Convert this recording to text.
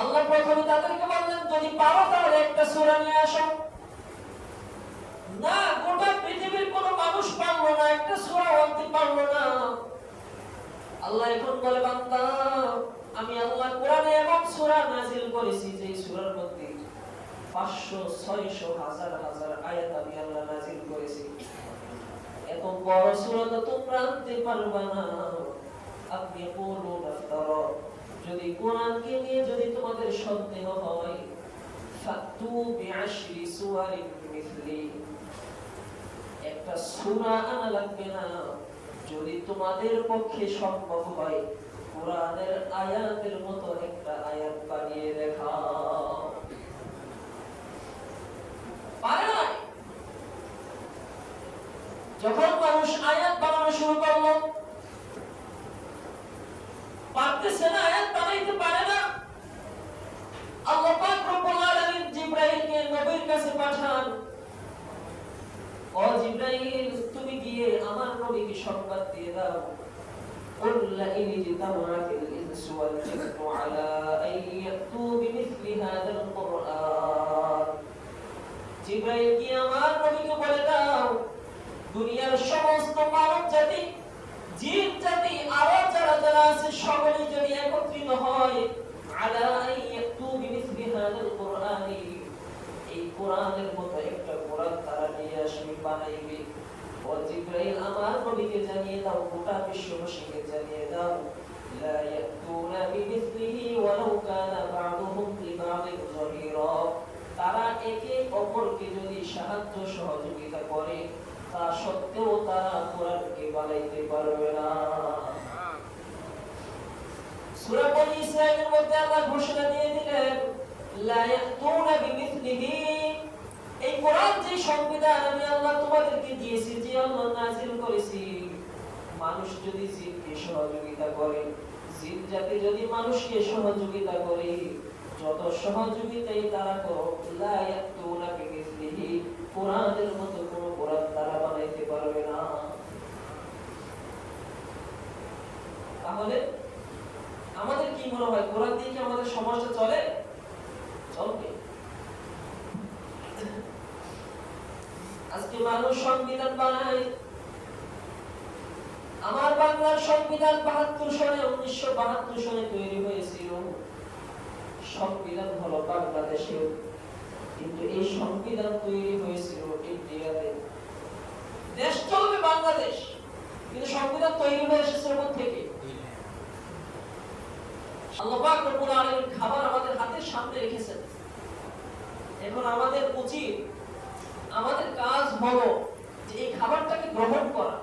আল্লাহ প্রথমে তাদেরকে বললেন, যদি পারো তাহলে একটা সূরা নিয়ে আসো। না, গোটা পৃথিবীর কোনো মানুষ পারল না, একটা সূরা আনতে পারল না। আল্লাহ এখন বলে, বান্দা, আমি আল্লাহ কোরআনে এমন সূরা নাজিল করেছি যে সূরার মধ্যে 500 600 হাজার হাজার আয়াত আমি আল্লাহ নাজিল করেছি। এত বড় সূরা তো তোমরা আনতে পারবে না। আপনি বলুন আফতারা যদি কোরআনকে নিয়ে যদি তোমাদের সন্দেহ হয় একটা আনা লাগবে না। যদি তোমাদের পক্ষে সম্ভব হয়, কোরআনের আয়াতের মতো একটা আয়াত বানিয়ে যখন মানুষ আয়াত বানানো শুরু করল, পারতেছে না আয়াত পারে না আল্লাহ পাক রব্বুল আলামিন জিবরাইলকে নবীর কাছে পাঠান ও জিবরাইল তুমি গিয়ে আমার নবীকে সংবাদ দিয়ে দাও قل لئن اجتمعت الإنس والجن على أن يأتوا بمثل هذا القرآن জিব্রাইল কি আমার নবীকে বলে দাও দুনিয়ার সমস্ত কাছে সকলে যদি একত্রিত হয় এই কোরআনের মতো একটা কোরআন তারা নিয়ে আসবে, বানাইবে। ও জিব্রাইল, আমার নবীকে জানিয়ে দাও, গোটা বিশ্ববাসীকে জানিয়ে দাও, লা ইয়াতুনা বিমিসলিহি কানা বা'দুহুম লিবা'দিন তারা একে অপরকে যদি সাহায্য সহযোগিতা করে, তা সত্ত্বেও তারা কোরআনকে বানাইতে পারবে না। সূরা বনি ইসরাঈলের মধ্যে আল্লাহ ঘোষণা দিয়ে দিলেন, লা ইয়াতুনা বিমিথলিহি এই কোরআন যে সংবিধান আমি আল্লাহ তোমাদেরকে দিয়েছি, যে আল্লাহ নাজিল করেছি, মানুষ যদি জিনকে সহযোগিতা করে জিন জাতি যদি মানুষকে সহযোগিতা করে, যত সহযোগিতাই তারা করো লা ইয়াতুনা বিমিথলিহি কোরআনের মতো কোনো কোরআন তারা বানাইতে পারবে না। তাহলে মনে হয়। আমাদের সমাজটা চলে? চলবে। আজকে মানুষ সংবিধান বানায়। আমার বাংলার সংবিধান বাহাত্তর সনে, উনিশশো বাহাত্তর সনে তৈরি হয়েছিল। সংবিধান হলো বাংলাদেশের। কিন্তু এই সংবিধান তৈরি হয়েছিল ইন্ডিয়াতে। দেশ চলবে বাংলাদেশ। কিন্তু সংবিধান তৈরি হয়ে এসেছে থেকে। আল্লাহ পাক রব্বুল আলামিন খাবার আমাদের হাতের সামনে রেখেছেন। এখন আমাদের উচিত, আমাদের কাজ হলো যে এই খাবারটাকে গ্রহণ করা।